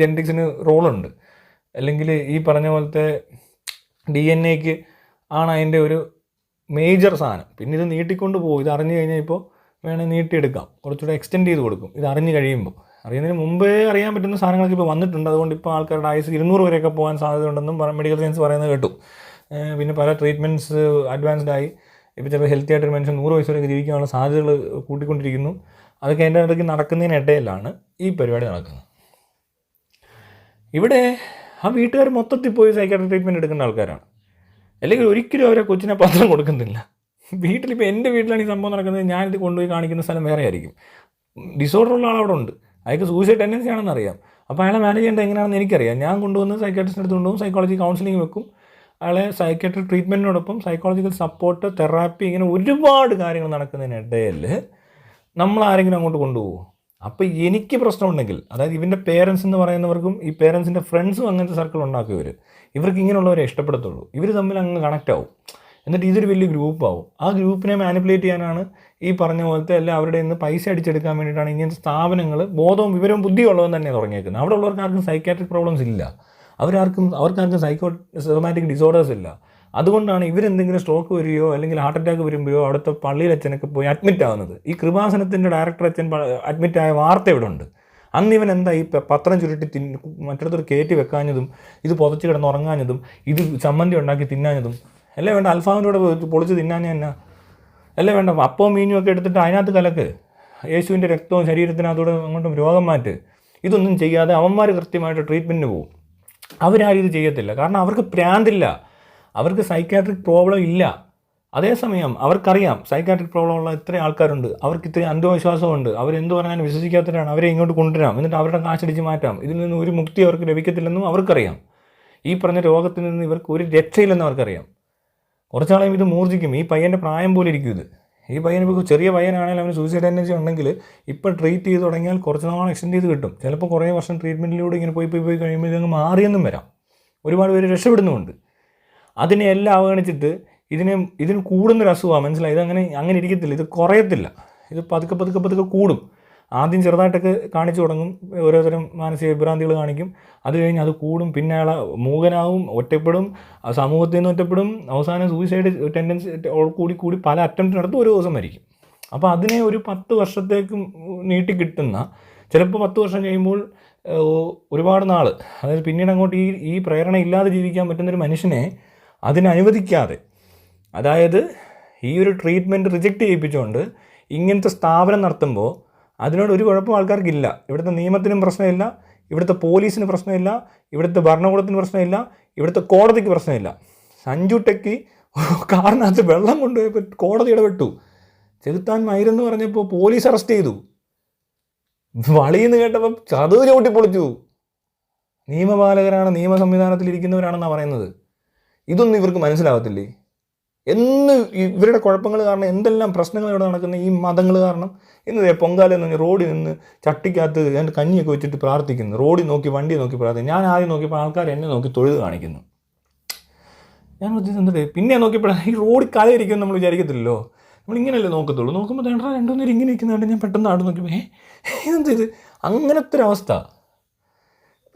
ജനറ്റിക്സിന് റോളുണ്ട് അല്ലെങ്കിൽ ഈ പറഞ്ഞ പോലത്തെ ഡി എൻ എക്ക് ആണ് അതിന്റെ ഒരു മേജർ സാധനം. പിന്നെ ഇത് നീട്ടിക്കൊണ്ട് പോകും. ഇത് അറിഞ്ഞു കഴിഞ്ഞാൽ ഇപ്പോൾ വേണേൽ നീട്ടിയെടുക്കാം. കുറച്ചുകൂടെ എക്സ്റ്റെൻഡ് ചെയ്ത് കൊടുക്കും. ഇത് അറിഞ്ഞു കഴിയുമ്പോൾ അറിയുന്നതിന് മുമ്പേ അറിയാൻ പറ്റുന്ന സാധനങ്ങളൊക്കെ ഇപ്പോൾ വന്നിട്ടുണ്ട്. അതുകൊണ്ട് ഇപ്പോൾ ആൾക്കാരുടെ ആയുസ് ഇരുന്നൂറ് വരെയൊക്കെ പോകാൻ സാധ്യതയുണ്ടെന്നും മെഡിക്കൽ സയൻസ് പറയുന്നത് കേട്ടു. പിന്നെ പല ട്രീറ്റ്മെന്റ്സ് അഡ്വാൻസ്ഡ് ആയി. ഇപ്പോൾ ചിലപ്പോൾ ഹെൽത്തി ആയിട്ടൊരു മനുഷ്യൻ നൂറ് വയസ്സ് വരെയൊക്കെ ജീവിക്കാനുള്ള സാധ്യതകൾ കൂട്ടിക്കൊണ്ടിരിക്കുന്നു. അതൊക്കെ അതിന്റെ ഇടയ്ക്ക് നടക്കുന്നതിനിടയിലാണ് ഈ പരിപാടി നടക്കുന്നത്. ഇവിടെ ആ വീട്ടുകാർ മൊത്തത്തിൽ പോയി സൈക്കാട്രി ട്രീറ്റ്മെന്റ് എടുക്കേണ്ട ആൾക്കാരാണ്. അല്ലെങ്കിൽ ഒരിക്കലും അവരെ കൊച്ചിനെ പത്രം കൊടുക്കുന്നില്ല. വീട്ടിലിപ്പോൾ എന്റെ വീട്ടിലാണ് ഈ സംഭവം നടക്കുന്നത്. ഞാനിത് കൊണ്ടുപോയി കാണിക്കുന്ന സ്ഥലം വേറെ ആയിരിക്കും. ഡിസോർഡർ ഉള്ള ആൾ അവിടെ ഉണ്ട്. അയാൾക്ക് സൂയിസൈഡ് ടെൻഡൻസി ആണെന്ന് അറിയാം. അപ്പോൾ അയാളെ മാനേജ് ചെയ്യേണ്ടത് എങ്ങനെയാണെന്ന് എനിക്കറിയാം. ഞാൻ കൊണ്ടുവന്ന് സൈക്കാട്രിസ്റ്റിന്റെ അടുത്ത് കൊണ്ടുപോകും. സൈക്കോളജി കൗൺസിലിംഗ് വെക്കും. അയാളെ സൈക്കാട്രിക് ട്രീറ്റ്മെന്റിനോടൊപ്പം സൈക്കോളജിക്കൽ സപ്പോർട്ട് തെറാപ്പി ഇങ്ങനെ ഒരുപാട് കാര്യങ്ങൾ നടക്കുന്നതിനിടയിൽ നമ്മൾ ആരെങ്കിലും അങ്ങോട്ട് കൊണ്ടുപോകുമോ? അപ്പോൾ എനിക്ക് പ്രശ്നമുണ്ടെങ്കിൽ അതായത് ഇവന്റെ പേരൻസ് എന്ന് പറയുന്നവർക്കും ഈ പേരൻസിന്റെ ഫ്രണ്ട്സും അങ്ങനത്തെ സർക്കിൾ ഉണ്ടാക്കിയവർ ഇവർ ഇവർക്ക് ഇങ്ങനെയുള്ളവരെ ഇഷ്ടപ്പെടത്തുള്ളൂ. ഇവർ തമ്മിൽ അങ്ങ് കണക്റ്റ് ആവും. എന്നിട്ട് ഇതൊരു വലിയ ഗ്രൂപ്പാവും. ആ ഗ്രൂപ്പിനെ മാനിപ്പുലേറ്റ് ചെയ്യാനാണ് ഈ പറഞ്ഞ പോലത്തെ അല്ല അവരുടെ നിന്ന് പൈസ അടിച്ചെടുക്കാൻ വേണ്ടിയിട്ടാണ് ഇങ്ങനത്തെ സ്ഥാപനങ്ങൾ ബോധവും വിവരവും ബുദ്ധിയുള്ളതും തന്നെ തുടങ്ങിയേക്കുന്നത്. അവിടെ ഉള്ളവർക്ക് ആർക്കും സൈക്കാട്രിക് പ്രോബ്ലംസ് ഇല്ല. അവരാർക്കും അവർക്കാർക്കും സൈക്കോ സൊമാറ്റിക് ഡിസോർഡേഴ്സ് ഇല്ല. അതുകൊണ്ടാണ് ഇവരെന്തെങ്കിലും സ്ട്രോക്ക് വരികയോ അല്ലെങ്കിൽ ഹാർട്ട് അറ്റാക്ക് വരുമ്പോഴോ അവിടുത്തെ പള്ളിയിൽ അച്ഛനൊക്കെ പോയി അഡ്മിറ്റ് ആവുന്നത്. ഈ കൃപാസനത്തിന്റെ ഡയറക്ടർ അച്ഛൻ അഡ്മിറ്റ് ആയ വാർത്ത ഇവിടെ ഉണ്ട്. അന്ന് ഇവൻ എന്താ ഈ പത്രം ചുരുട്ടി തിൻ മറ്റിടത്തൊരു കയറ്റി വെക്കാഞ്ഞതും ഇത് പുതച്ച് കിടന്ന് ഉറങ്ങാഞ്ഞതും ഇത് ചമ്മന്തി ഉണ്ടാക്കി തിന്നാഞ്ഞതും അല്ലേ വേണ്ട അൽഫാമിന്റെ കൂടെ പൊളിച്ച് തിന്നാഞ്ഞ തന്നെ അല്ലേ വേണ്ട അപ്പവും മീനും ഒക്കെ എടുത്തിട്ട് അതിനകത്ത് കലക്ക്. യേശുവിന്റെ രക്തവും ശരീരത്തിനകത്തൂടെ അങ്ങോട്ടും രോഗം മാറ്റ്. ഇതൊന്നും ചെയ്യാതെ അവന്മാർ കൃത്യമായിട്ട് ട്രീറ്റ്മെന്റിന് പോകും അവരാരും ഇത് ചെയ്യത്തില്ല. കാരണം അവർക്ക് പ്രാന്തില്ല. അവർക്ക് സൈക്കാട്രിക് പ്രോബ്ലം ഇല്ല. അതേസമയം അവർക്കറിയാം സൈക്കാട്രിക് പ്രോബ്ലം ഉള്ള ഇത്ര ആൾക്കാരുണ്ട്. അവർക്ക് ഇത്രയും അന്ധവിശ്വാസമുണ്ട്. അവരെന്ത് പറഞ്ഞാലും വിശ്വസിക്കാത്തവരാണ്. അവരെ ഇങ്ങോട്ട് കൊണ്ടുവരാം. എന്നിട്ട് അവരുടെ കാശടിച്ച് മാറ്റാം. ഇതിൽ നിന്ന് ഒരു മുക്തി അവർക്ക് ലഭിക്കത്തില്ലെന്നും അവർക്കറിയാം. ഈ പറഞ്ഞ രോഗത്തിൽ നിന്ന് ഇവർക്ക് ഒരു രക്ഷയില്ലെന്ന് അവർക്കറിയാം. കുറച്ചാളെയും ഇത് മൂർജിക്കും. ഈ പയ്യന്റെ പ്രായം പോലെ ഇരിക്കും ഇത്. ഈ പയ്യൻ ഇപ്പോൾ ചെറിയ പയ്യനാണെങ്കിലും അവന് സൂസൈഡ് ടെൻഡൻസി ഉണ്ടെങ്കിൽ ഇപ്പോൾ ട്രീറ്റ് ചെയ്ത് തുടങ്ങിയാൽ കുറച്ച് നാൾ എക്സ്റ്റെൻഡ് ചെയ്ത് കിട്ടും. ചിലപ്പോൾ കുറേ വർഷം ട്രീറ്റ്മെന്റിലൂടെ ഇങ്ങനെ പോയി പോയി പോയി കഴിയുമ്പോൾ ഇതങ്ങ് മാറിയെന്നും വരാം. ഒരുപാട് പേര് രക്ഷപ്പെടുന്നുമുണ്ട്. അതിനെ എല്ലാം അവഗണിച്ചിട്ട് ഇതിനെ ഇതിന് കൂടുന്നൊരു അസുഖമാണ് മനസ്സിലായി? ഇതങ്ങനെ അങ്ങനെ ഇരിക്കത്തില്ല. ഇത് കുറയത്തില്ല. ഇത് പതുക്കെ പതുക്കെ പതുക്കെ കൂടും. ആദ്യം ചെറുതായിട്ടൊക്കെ കാണിച്ചു തുടങ്ങും. ഓരോരുത്തരും മാനസിക വിഭ്രാന്തികൾ കാണിക്കും. അത് കഴിഞ്ഞ് അത് കൂടും. പിന്നെ അയാൾ മൂകനാവും ഒറ്റപ്പെടും. സമൂഹത്തിൽ നിന്ന് ഒറ്റപ്പെടും. അവസാനം സൂയിസൈഡ് ടെൻഡൻസി കൂടി കൂടി പല അറ്റംപ്റ്റ് നടത്തും ഒരു ദിവസം മരിക്കും. അപ്പോൾ അതിനെ ഒരു പത്ത് വർഷത്തേക്കും നീട്ടി കിട്ടുന്ന ചിലപ്പോൾ പത്ത് വർഷം കഴിയുമ്പോൾ ഒരുപാട് നാൾ അതായത് പിന്നീട് അങ്ങോട്ട് ഈ ഈ പ്രേരണ ഇല്ലാതെ ജീവിക്കാൻ പറ്റുന്നൊരു മനുഷ്യനെ അതിനനുവദിക്കാതെ അതായത് ഈ ഒരു ട്രീറ്റ്മെന്റ് റിജക്റ്റ് ചെയ്യിപ്പിച്ചുകൊണ്ട് ഇങ്ങനത്തെ സ്ഥാപനം നടത്തുമ്പോൾ അതിനോട് ഒരു കുഴപ്പം ആൾക്കാർക്കില്ല. ഇവിടുത്തെ നിയമത്തിനും പ്രശ്നമില്ല. ഇവിടുത്തെ പോലീസിന് പ്രശ്നമില്ല. ഇവിടുത്തെ ഭരണകൂടത്തിന് പ്രശ്നമില്ല. ഇവിടുത്തെ കോടതിക്ക് പ്രശ്നമില്ല. സഞ്ജു ടെക്കി കാറിനകത്ത് വെള്ളം കൊണ്ടുപോയപ്പോൾ കോടതി ഇടപെട്ടു. ചെകുത്താൻ മയിരെന്ന് പറഞ്ഞപ്പോൾ പോലീസ് അറസ്റ്റ് ചെയ്തു. വളിയെന്ന് കേട്ടപ്പോൾ ചതുവ് ചവിട്ടി പൊളിച്ചു നിയമപാലകരാണ് നിയമ സംവിധാനത്തിലിരിക്കുന്നവരാണെന്നാണ് പറയുന്നത്. ഇതൊന്നും ഇവർക്ക് മനസ്സിലാവത്തില്ലേ? എന്ന് ഇവരുടെ കുഴപ്പങ്ങൾ കാരണം എന്തെല്ലാം പ്രശ്നങ്ങൾ ഇവിടെ നടക്കുന്ന ഈ മതങ്ങൾ കാരണം? ഇന്ന് പൊങ്കാല എന്ന് പറഞ്ഞാൽ റോഡിൽ നിന്ന് ചട്ടിക്കകത്ത് എന്റെ കഞ്ഞിയൊക്കെ വെച്ചിട്ട് പ്രാർത്ഥിക്കുന്നു. റോഡിൽ നോക്കി വണ്ടി നോക്കി പ്രാർത്ഥിക്കുന്നു. ഞാൻ ആദ്യം നോക്കിയപ്പോൾ ആൾക്കാർ എന്നെ നോക്കി തൊഴുത് കാണിക്കുന്നു. ഞാൻ ഉദ്ദേശിച്ചത് പിന്നെ നോക്കിയപ്പോൾ ഈ റോഡിൽ കലയിരിക്കും നമ്മൾ വിചാരിക്കത്തില്ലല്ലോ. നമ്മൾ ഇങ്ങനെയല്ലേ നോക്കത്തുള്ളൂ? നോക്കുമ്പോൾ വേണ്ട രണ്ടുമൂന്നേരം ഇങ്ങനെ ഇരിക്കുന്നതുകൊണ്ട് ഞാൻ പെട്ടെന്ന് ആട് നോക്കിയപ്പോൾ ഏ ഇതെന്ത് ഇത്? അങ്ങനത്തെ ഒരവസ്ഥ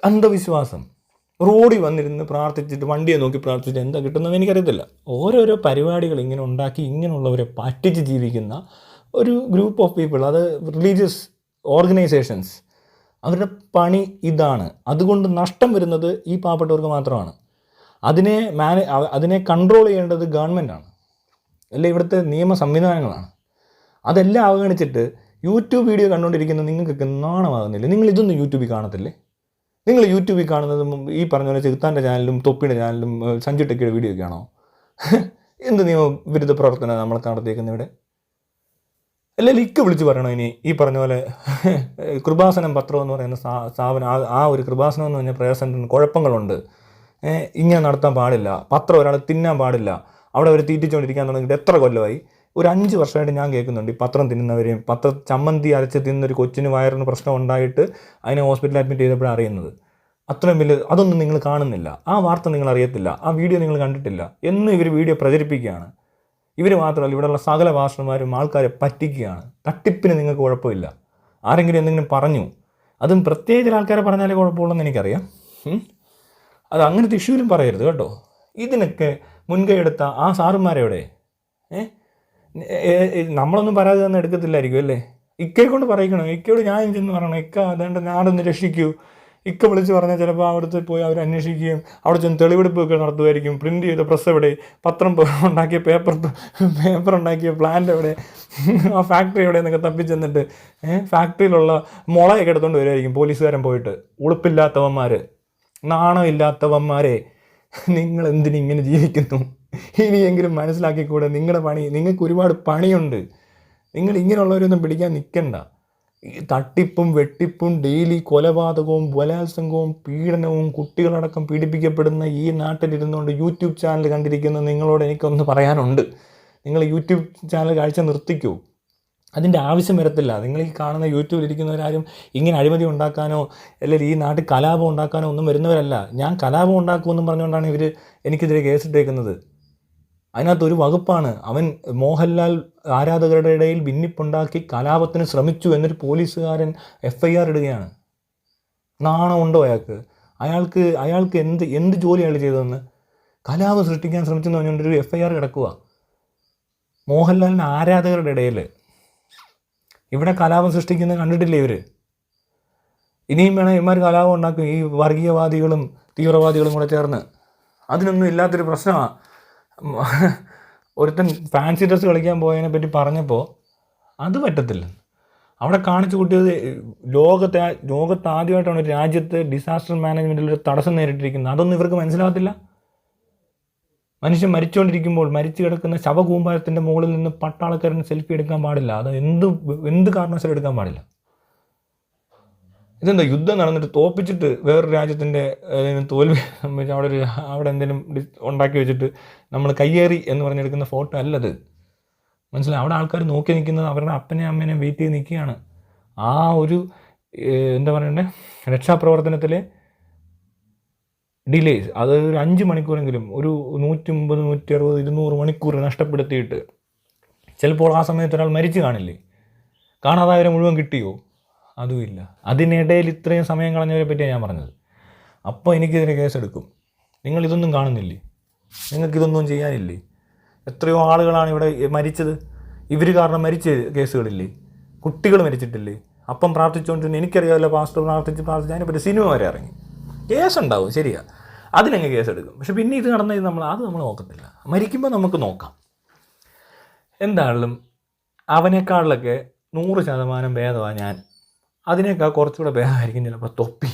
അന്ധവിശ്വാസം. റോഡിൽ വന്നിരുന്ന് പ്രാർത്ഥിച്ചിട്ട് വണ്ടിയെ നോക്കി പ്രാർത്ഥിച്ചിട്ട് എന്താ കിട്ടുന്നതെന്ന് എനിക്കറിയത്തില്ല. ഓരോരോ പരിപാടികൾ ഇങ്ങനെ ഉണ്ടാക്കി ഇങ്ങനെയുള്ളവരെ പറ്റിച്ച് ജീവിക്കുന്ന ഒരു ഗ്രൂപ്പ് ഓഫ് പീപ്പിൾ അത് റിലീജിയസ് ഓർഗനൈസേഷൻസ് അവരുടെ പണി ഇതാണ്. അതുകൊണ്ട് നഷ്ടം വരുന്നത് ഈ പാവപ്പെട്ടവർക്ക് മാത്രമാണ്. അതിനെ മാനേ അതിനെ കൺട്രോൾ ചെയ്യേണ്ടത് ഗവൺമെന്റാണ് അല്ല ഇവിടുത്തെ നിയമ സംവിധാനങ്ങളാണ്. അതെല്ലാം അവഗണിച്ചിട്ട് യൂട്യൂബ് വീഡിയോ കണ്ടുകൊണ്ടിരിക്കുന്ന നിങ്ങൾക്കൊക്കെ നാണമാകുന്നില്ല? നിങ്ങൾ ഇതൊന്നും യൂട്യൂബിൽ കാണത്തില്ലേ? നിങ്ങൾ യൂട്യൂബിൽ കാണുന്നതും ഈ പറഞ്ഞ പോലെ ചെകുത്താന്റെ ചാനലും തൊപ്പിയുടെ ചാനലും സഞ്ജു ടെക്കിയുടെ വീഡിയോ ഒക്കെ ആണോ? എന്ത് നിയമ വിരുദ്ധ പ്രവർത്തനം നമ്മൾ നടത്തിയേക്കുന്നത് ഇവിടെ? അല്ലെങ്കിൽ ലിക്ക് വിളിച്ച് പറയണോ ഇനി ഈ പറഞ്ഞ പോലെ? കൃപാസനം പത്രം എന്ന് പറയുന്ന സ്ഥാപനം ആ ഒരു കൃപാസനം എന്ന് പറഞ്ഞ പ്രയർ കുഴപ്പങ്ങളുണ്ട്. ഇങ്ങനെ നടത്താൻ പാടില്ല. പത്രം ഒരാൾ തിന്നാൻ പാടില്ല. അവിടെ അവർ തീറ്റിച്ചുകൊണ്ടിരിക്കാൻ തുടങ്ങിയിട്ട് എത്ര കൊല്ലമായി? ഒരു അഞ്ച് വർഷമായിട്ട് ഞാൻ കേൾക്കുന്നുണ്ട് ഈ പത്രം തിന്നുന്നവരെയും പത്ര ചമ്മന്തി അരച്ച് തിന്നൊരു കൊച്ചിന് വയറിന് പ്രശ്നം ഉണ്ടായിട്ട് അതിനെ ഹോസ്പിറ്റലിൽ അഡ്മിറ്റ് ചെയ്തപ്പോഴാണ് അറിയുന്നത്. അത്രയും വലിയ അതൊന്നും നിങ്ങൾ കാണുന്നില്ല. ആ വാർത്ത നിങ്ങൾ അറിയത്തില്ല. ആ വീഡിയോ നിങ്ങൾ കണ്ടിട്ടില്ല. എന്നും ഇവർ വീഡിയോ പ്രചരിപ്പിക്കുകയാണ്. ഇവർ മാത്രമല്ല ഇവിടെയുള്ള സകല ഭാഷണന്മാരും ആൾക്കാരെ പറ്റിക്കുകയാണ്. തട്ടിപ്പിന് നിങ്ങൾക്ക് കുഴപ്പമില്ല. ആരെങ്കിലും എന്തെങ്കിലും പറഞ്ഞു. അതും പ്രത്യേകിച്ച് ആൾക്കാരെ പറഞ്ഞാലേ കുഴപ്പമുള്ളൂ എന്ന് എനിക്കറിയാം അത് അങ്ങനത്തെ ഇഷ്യൂലും പറയരുത് കേട്ടോ. ഇതിനൊക്കെ മുൻകൈ എടുത്ത ആ സാറുമാരെവിടെ? ഏ ഏ, ഏ, നമ്മളൊന്നും പരാതി തന്നെ എടുക്കത്തില്ലായിരിക്കും അല്ലേ? ഇക്കയെ കൊണ്ട് പറയിക്കണം? ഇക്കയോട് ഞാൻ ചെന്ന് പറയണം? ഇക്ക അതേണ്ട നാടൊന്ന് രക്ഷിക്കൂ. ഇക്ക വിളിച്ച് പറഞ്ഞാൽ ചിലപ്പോൾ അവിടുത്തെ പോയി അവർ അന്വേഷിക്കുകയും അവിടെ ചെന്ന് തെളിവെടുപ്പൊക്കെ നടത്തുമായിരിക്കും പ്രിന്റ് ചെയ്ത പ്രസ് എവിടെ? പത്രം ഉണ്ടാക്കിയ പേപ്പർ പേപ്പർ ഉണ്ടാക്കിയ പ്ലാന്റ് എവിടെ? ആ ഫാക്ടറി എവിടെ എന്നൊക്കെ തപ്പിച്ചെന്നിട്ട് ചെന്നിട്ട് ഫാക്ടറിയിലുള്ള മുളയൊക്കെ എടുത്തുകൊണ്ട് വരുമായിരിക്കും പോലീസുകാരൻ പോയിട്ട്. ഉളുപ്പില്ലാത്തവന്മാർ നാണമില്ലാത്തവന്മാരെ. നിങ്ങൾ എന്തിനിങ്ങനെ ജീവിക്കുന്നു? ഇനിയെങ്കിലും മനസ്സിലാക്കിക്കൂടെ നിങ്ങളുടെ പണി നിങ്ങൾക്ക് ഒരുപാട് പണിയുണ്ട്. നിങ്ങൾ ഇങ്ങനെയുള്ളവരൊന്നും പിടിക്കാൻ നിൽക്കണ്ട. തട്ടിപ്പും വെട്ടിപ്പും ഡെയിലി കൊലപാതകവും ബലാത്സംഗവും പീഡനവും കുട്ടികളടക്കം പീഡിപ്പിക്കപ്പെടുന്ന ഈ നാട്ടിലിരുന്നുകൊണ്ട് യൂട്യൂബ് ചാനൽ കണ്ടിരിക്കുന്ന നിങ്ങളോട് എനിക്കൊന്ന് പറയാനുണ്ട്. നിങ്ങൾ യൂട്യൂബ് ചാനൽ കാഴ്ച നിർത്തിക്കൂ. അതിന്റെ ആവശ്യം വരത്തില്ല. നിങ്ങൾ ഈ കാണുന്ന യൂട്യൂബിൽ ഇരിക്കുന്നവരാരും ഇങ്ങനെ അഴിമതി ഉണ്ടാക്കാനോ അല്ലെങ്കിൽ ഈ നാട്ടിൽ കലാപം ഉണ്ടാക്കാനോ ഒന്നും വരുന്നവരല്ല. ഞാൻ കലാപം ഉണ്ടാക്കുമെന്നും പറഞ്ഞുകൊണ്ടാണ് ഇവർ എനിക്കെതിരെ കേസിട്ടേക്കുന്നത് അതിനകത്ത് ഒരു വകുപ്പാണ്. അവൻ മോഹൻലാൽ ആരാധകരുടെ ഇടയിൽ ഭിന്നിപ്പുണ്ടാക്കി കലാപത്തിന് ശ്രമിച്ചു എന്നൊരു പോലീസുകാരൻ എഫ് ഐ ആർ ഇടുകയാണ് നാണമുണ്ടോ അയാൾക്ക്? അയാൾക്ക് അയാൾക്ക് എന്ത് എന്ത് ജോലി അയാൾ ചെയ്തതെന്ന്? കലാപം സൃഷ്ടിക്കാൻ ശ്രമിച്ചെന്ന് പറഞ്ഞുകൊണ്ടൊരു എഫ് ഐ ആർ കിടക്കുക മോഹൻലാലിന്റെ ആരാധകരുടെ ഇടയിൽ ഇവിടെ കലാപം സൃഷ്ടിക്കുന്നത് കണ്ടിട്ടില്ലേ ഇവർ ഇനിയും വേണം ഇവന്മാർ കലാപം ഉണ്ടാക്കും ഈ വർഗീയവാദികളും തീവ്രവാദികളും കൂടെ ചേർന്ന്. അതിനൊന്നും ഇല്ലാത്തൊരു പ്രശ്നമാണ് ഒരുത്തൻ ഫാൻസി ഡ്രസ്സ് കളിക്കാൻ പോയതിനെ പറ്റി പറഞ്ഞപ്പോൾ അത് പറ്റത്തില്ല. അവിടെ കാണിച്ചു കൂട്ടിയത് ലോകത്തെ ലോകത്ത് ആദ്യമായിട്ടാണ് ഒരു രാജ്യത്ത് ഡിസാസ്റ്റർ മാനേജ്മെന്റിൽ ഒരു തടസ്സം നേരിട്ടിരിക്കുന്നത്. അതൊന്നും ഇവർക്ക് മനസ്സിലാകത്തില്ല. മനുഷ്യൻ മരിച്ചുകൊണ്ടിരിക്കുമ്പോൾ മരിച്ചു കിടക്കുന്ന ശവകൂമ്പാരത്തിന്റെ മുകളിൽ നിന്ന് പട്ടാളക്കാരൻ സെൽഫി എടുക്കാൻ പാടില്ല. അത് എന്ത് എന്ത് കാരണവശാലും എടുക്കാൻ പാടില്ല. ഇതെന്താ യുദ്ധം നടന്നിട്ട് തോപ്പിച്ചിട്ട് വേറൊരു രാജ്യത്തിന്റെ തോൽവി അവിടെ ഒരു അവിടെ എന്തെങ്കിലും ഉണ്ടാക്കി വെച്ചിട്ട് നമ്മൾ കയ്യേറി എന്ന് പറഞ്ഞെടുക്കുന്ന ഫോട്ടോ അല്ലത്. മനസ്സിലായി? അവിടെ ആൾക്കാർ നോക്കി നിൽക്കുന്നത് അവരുടെ അപ്പനെയും അമ്മേനെയും വെയിറ്റ് ചെയ്ത് നിൽക്കുകയാണ്. ആ ഒരു എന്താ പറയണ്ടേ? രക്ഷാപ്രവർത്തനത്തിലെ ഡിലേസ് അത് ഒരു അഞ്ച് മണിക്കൂറെങ്കിലും ഒരു നൂറ്റി മുപ്പത് നൂറ്റി അറുപത് ഇരുന്നൂറ് മണിക്കൂർ നഷ്ടപ്പെടുത്തിയിട്ട് ചിലപ്പോൾ ആ സമയത്ത് ഒരാൾ മരിച്ചു കാണില്ലേ? കാണാതായവരെ മുഴുവൻ കിട്ടിയോ? അതുമില്ല. അതിനിടയിൽ ഇത്രയും സമയം കളഞ്ഞവരെ പറ്റിയാണ് ഞാൻ പറഞ്ഞത്. അപ്പോൾ എനിക്കിതിന് കേസെടുക്കും. നിങ്ങൾ ഇതൊന്നും കാണുന്നില്ലേ? നിങ്ങൾക്കിതൊന്നും ചെയ്യാനില്ലേ? എത്രയോ ആളുകളാണ് ഇവിടെ മരിച്ചത്. ഇവർ കാരണം മരിച്ച കേസുകളില്ലേ? കുട്ടികൾ മരിച്ചിട്ടില്ലേ? അപ്പം പ്രാർത്ഥിച്ചുകൊണ്ടിരുന്ന എനിക്കറിയാമല്ലോ പാസ്റ്റർ പ്രാർത്ഥിച്ച് പ്രാർത്ഥിച്ച് അതിനെപ്പറ്റി സിനിമ വരെ ഇറങ്ങി. കേസുണ്ടാവും ശരിയാ. അതിനങ്ങ് കേസെടുക്കും. പക്ഷെ പിന്നെ ഇത് നടന്നത് നമ്മൾ അത് നമ്മൾ നോക്കത്തില്ല. മരിക്കുമ്പോൾ നമുക്ക് നോക്കാം. എന്താണെങ്കിലും അവനേക്കാളിലൊക്കെ നൂറ് ശതമാനം ഭേദമാണ് ഞാൻ. അതിനേക്കാൾ കുറച്ചുകൂടെ ഭേദമായിരിക്കും ചിലപ്പോൾ തൊപ്പി.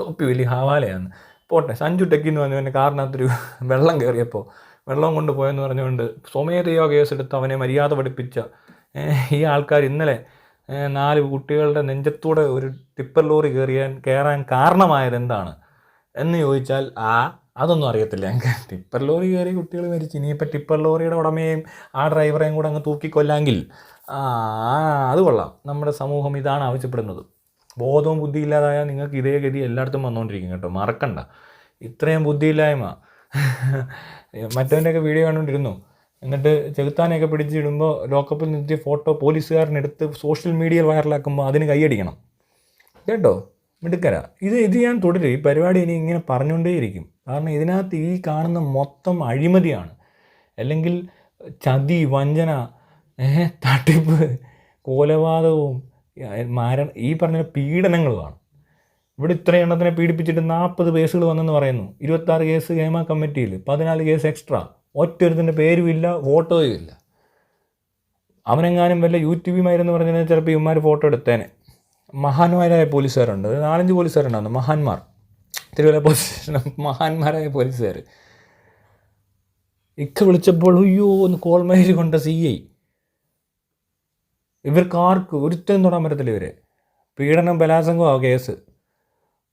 തൊപ്പി വലിയ ഹവാലയാണ്. പോട്ടെ സഞ്ജു ടെക്കിന്ന് പറഞ്ഞു പിന്നെ കാറിനകത്തൊരു വെള്ളം കയറിയപ്പോൾ വെള്ളം കൊണ്ടുപോയെന്ന് പറഞ്ഞുകൊണ്ട് സ്വമേധയോ കേസെടുത്ത് അവനെ മര്യാദ പഠിപ്പിച്ച ഈ ആൾക്കാർ ഇന്നലെ നാല് കുട്ടികളുടെ നെഞ്ചത്തൂടെ ഒരു ടിപ്പർ ലോറി കയറിയാൻ കയറാൻ കാരണമായത് എന്താണ്? എന്ന് ചോദിച്ചാൽ ആ അതൊന്നും അറിയത്തില്ല. ഞങ്ങൾക്ക് ടിപ്പർ ലോറി കയറി കുട്ടികൾ മരിച്ചു. ഇനിയിപ്പോൾ ടിപ്പർ ലോറിയുടെ ഉടമയും ആ ഡ്രൈവറെയും കൂടെ അങ്ങ് തൂക്കിക്കൊല്ലാമെങ്കിൽ ആ അത് കൊള്ളാം. നമ്മുടെ സമൂഹം ഇതാണ് ആവശ്യപ്പെടുന്നത്. ബോധവും ബുദ്ധിയില്ലാതായാൽ നിങ്ങൾക്ക് ഇതേ ഗതി എല്ലായിടത്തും വന്നുകൊണ്ടിരിക്കും കേട്ടോ. മറക്കണ്ട. ഇത്രയും ബുദ്ധിയില്ലായ്മ. മറ്റവന്റെയൊക്കെ വീഡിയോ കണ്ടുകൊണ്ടിരുന്നു. എന്നിട്ട് ചെകുത്താനെയൊക്കെ പിടിച്ചിടുമ്പോൾ ലോക്കപ്പിൽ നിർത്തിയ ഫോട്ടോ പോലീസുകാരനെടുത്ത് സോഷ്യൽ മീഡിയയിൽ വൈറലാക്കുമ്പോൾ അതിന് കൈയടിക്കണം. കേട്ടോ? മിടുക്കര. ഇത് ഇത് ഞാൻ തുടരും. ഈ പരിപാടി ഇനി ഇങ്ങനെ പറഞ്ഞുകൊണ്ടേയിരിക്കും. കാരണം ഇതിനകത്ത് ഈ കാണുന്ന മൊത്തം അഴിമതിയാണ്. അല്ലെങ്കിൽ ചതി വഞ്ചന തട്ടിപ്പ് കൊലപാതകവും മാര മരണ ഈ പറഞ്ഞ പീഡനങ്ങളുമാണ്. ഇവിടെ ഇത്ര എണ്ണത്തിനെ പീഡിപ്പിച്ചിട്ട് നാൽപ്പത് കേസുകൾ വന്നെന്ന് പറയുന്നു. ഇരുപത്താറ് കേസ് ഹേമ കമ്മിറ്റിയിൽ പതിനാല് കേസ് എക്സ്ട്രാ. ഒറ്റൊരുത്തിന്റെ പേരും ഇല്ല ഫോട്ടോയും ഇല്ല. അവനെങ്ങാനും വല്ല യൂട്യൂബുമായിരുന്നു പറഞ്ഞാൽ ചിലപ്പോൾ ഇവന്മാർ ഫോട്ടോ എടുത്തേനെ. മഹാന്മാരായ പോലീസുകാരുണ്ട്. നാലഞ്ച് പോലീസുകാരുണ്ടായിരുന്നു മഹാന്മാർ. തിരുവല്ല പോലീസ് സ്റ്റേഷൻ മഹാന്മാരായ പോലീസുകാർ ഇക്ക വിളിച്ചപ്പോൾ അയ്യോ ഒന്ന് കോൾമേരി കൊണ്ട സി ഐ. ഇവർക്ക് ആർക്ക് ഒരുത്തനും തൊടാൻ പറ്റത്തില്ല ഇവരെ. പീഡനം ബലാത്സംഗമാണ് കേസ്.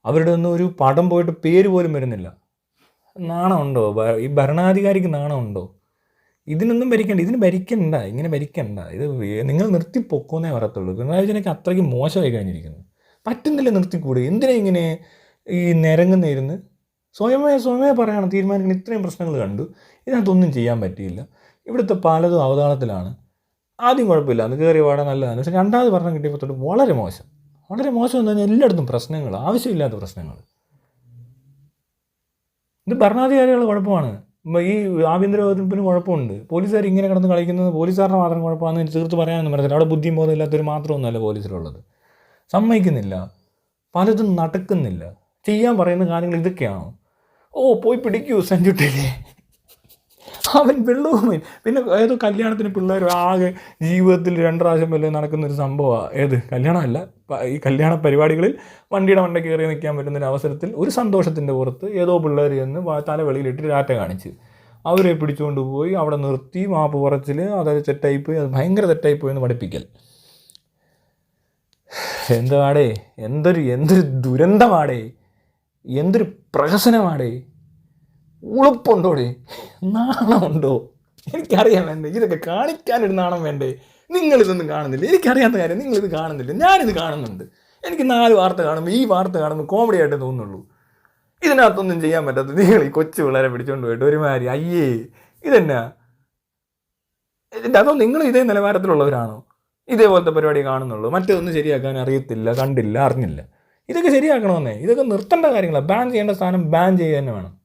അവരുടെ ഒന്നും ഒരു പടം പോയിട്ട് പേര് പോലും വരുന്നില്ല. നാണമുണ്ടോ? ഈ ഭരണാധികാരിക്ക് നാണമുണ്ടോ? ഇതിനൊന്നും ഭരിക്കണ്ട ഇതിന് ഭരിക്കണ്ട ഇങ്ങനെ ഭരിക്കണ്ട. ഇത് നിങ്ങൾ നിർത്തി പൊക്കോന്നേ പറയത്തുള്ളൂ. പിണറായി വിജയനൊക്കെ അത്രയ്ക്ക് മോശമായി കഴിഞ്ഞിരിക്കുന്നു. പറ്റുന്നില്ല നിർത്തിക്കൂടി? എന്തിനാ ഇങ്ങനെ ഈ നിരങ്ങുന്ന ഇരുന്ന് സ്വയമേ സ്വയമേ പറയണം. തീരുമാനിക്കുന്ന ഇത്രയും പ്രശ്നങ്ങൾ കണ്ടു. ഇതിനകത്തൊന്നും ചെയ്യാൻ പറ്റിയില്ല. ഇവിടുത്തെ പലതും അവതാളത്തിലാണ്. ആദ്യം കുഴപ്പമില്ല. അന്ന് കയറി പാടാൻ നല്ലതാണ്. പക്ഷേ രണ്ടാമത് പറഞ്ഞ കിട്ടിയപ്പോൾ തൊട്ട് വളരെ മോശം. വളരെ മോശം എന്ന് പറഞ്ഞാൽ എല്ലായിടത്തും പ്രശ്നങ്ങൾ. ആവശ്യമില്ലാത്ത പ്രശ്നങ്ങൾ. ഇത് ഭരണാധികാരികളുടെ കുഴപ്പമാണ്. ഈ ആഭ്യന്തര വകുപ്പിന് കുഴപ്പമുണ്ട്. പോലീസുകാർ ഇങ്ങനെ കിടന്ന് കളിക്കുന്നത് പോലീസുകാരുടെ മാത്രം കുഴപ്പമാണെന്ന് എനിക്ക് തീർത്ത് പറയാനൊന്നും പറ്റത്തില്ല. അവിടെ ബുദ്ധിയും ബോധം ഇല്ലാത്തൊരു മാത്രമൊന്നുമല്ല പോലീസിലുള്ളത്. സമ്മതിക്കുന്നില്ല. പലതും നടക്കുന്നില്ല. ചെയ്യാൻ പറയുന്ന കാര്യങ്ങൾ ഇതൊക്കെയാണോ. ഓ പോയി പിടിക്കൂ സഞ്ജുട്ടിലെ അവൻ വെള്ളവുമേൻ പിന്നെ ഏതോ കല്യാണത്തിന് പിള്ളേർ ആകെ ജീവിതത്തിൽ രണ്ട് പ്രാവശ്യം വല്ലതും നടക്കുന്ന ഒരു സംഭവമാണ് ഏത്? കല്യാണമല്ല. ഈ കല്യാണ പരിപാടികളിൽ വണ്ടിയുടെ മണ്ട കയറി നിൽക്കാൻ പറ്റുന്ന ഒരു അവസരത്തിൽ ഒരു സന്തോഷത്തിന്റെ പുറത്ത് ഏതോ പിള്ളേർ ചെന്ന് തലവെളിയിലിട്ട് തല വെളിയിലിട്ട് രാറ്റ കാണിച്ച്. അവരെ പിടിച്ചുകൊണ്ട് പോയി അവിടെ നിർത്തി മാപ്പ് പറച്ചിൽ അതായത് തെറ്റായിപ്പോയി അത് ഭയങ്കര തെറ്റായിപ്പോയി എന്ന് പഠിപ്പിക്കൽ. എന്താടേ എന്തൊരു എന്തൊരു ദുരന്തമാടേ? എന്തൊരു പ്രഹസനമാടേ? ഉളുപ്പുണ്ടോടെ? നാണമുണ്ടോ? എനിക്കറിയാൻ വേണ്ടേ ഇതൊക്കെ കാണിക്കാനൊരു നാണം വേണ്ടേ? നിങ്ങളിതൊന്നും കാണുന്നില്ല. എനിക്കറിയാത്ത കാര്യം നിങ്ങളിത് കാണുന്നില്ല. ഞാനിത് കാണുന്നുണ്ട്. എനിക്ക് നാല് വാർത്ത കാണുമ്പോൾ ഈ വാർത്ത കാണുമ്പോൾ കോമഡി ആയിട്ട് തോന്നുള്ളൂ ഇതിനകത്തൊന്നും ചെയ്യാൻ പറ്റാത്ത നിങ്ങൾ ഈ കൊച്ചു പിള്ളേരെ പിടിച്ചോണ്ട് പോയിട്ട് ഒരുമാതിരി അയ്യേ ഇതെന്നാ? അതോ നിങ്ങൾ ഇതേ നിലവാരത്തിലുള്ളവരാണോ? ഇതേപോലത്തെ പരിപാടി കാണുന്നുള്ളൂ. മറ്റൊന്നും ശരിയാക്കാൻ അറിയത്തില്ല കണ്ടില്ല അറിഞ്ഞില്ല. ഇതൊക്കെ ശരിയാക്കണമെന്നേ. ഇതൊക്കെ നിർത്തേണ്ട കാര്യങ്ങളാണ് ബാൻ ചെയ്യേണ്ട സ്ഥാനം ബാൻ ചെയ്യുക തന്നെ വേണം.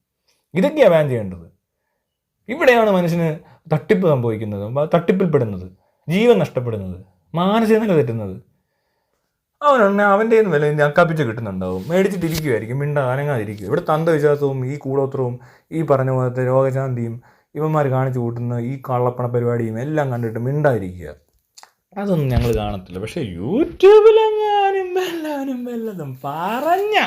ഇതൊക്കെയാണ് ബാൻ ചെയ്യേണ്ടത്? ഇവിടെയാണ് മനുഷ്യന് തട്ടിപ്പ് സംഭവിക്കുന്നത് തട്ടിപ്പിൽപ്പെടുന്നത് ജീവൻ നഷ്ടപ്പെടുന്നത് മാനസിക നില തെറ്റുന്നത് അവനുണ്ടെ അവന്റെ വില ഞക്കാപ്പിച്ച് കിട്ടുന്നുണ്ടാവും. മേടിച്ചിട്ടിരിക്കുമായിരിക്കും മിണ്ട അനങ്ങാതിരിക്കും. ഇവിടെ അന്ധവിശ്വാസവും ഈ കൂടോത്രവും ഈ പറഞ്ഞ പോലത്തെ രോഗശാന്തിയും ഇവന്മാർ കാണിച്ചു കൂട്ടുന്ന ഈ കള്ളപ്പണ പരിപാടിയും എല്ലാം കണ്ടിട്ട് മിണ്ടാതിരിക്കുക. അതൊന്നും ഞങ്ങൾ കാണത്തില്ല. പക്ഷേ യൂട്യൂബിലെങ്ങാനും വല്ലാനും വല്ലതും പറഞ്ഞ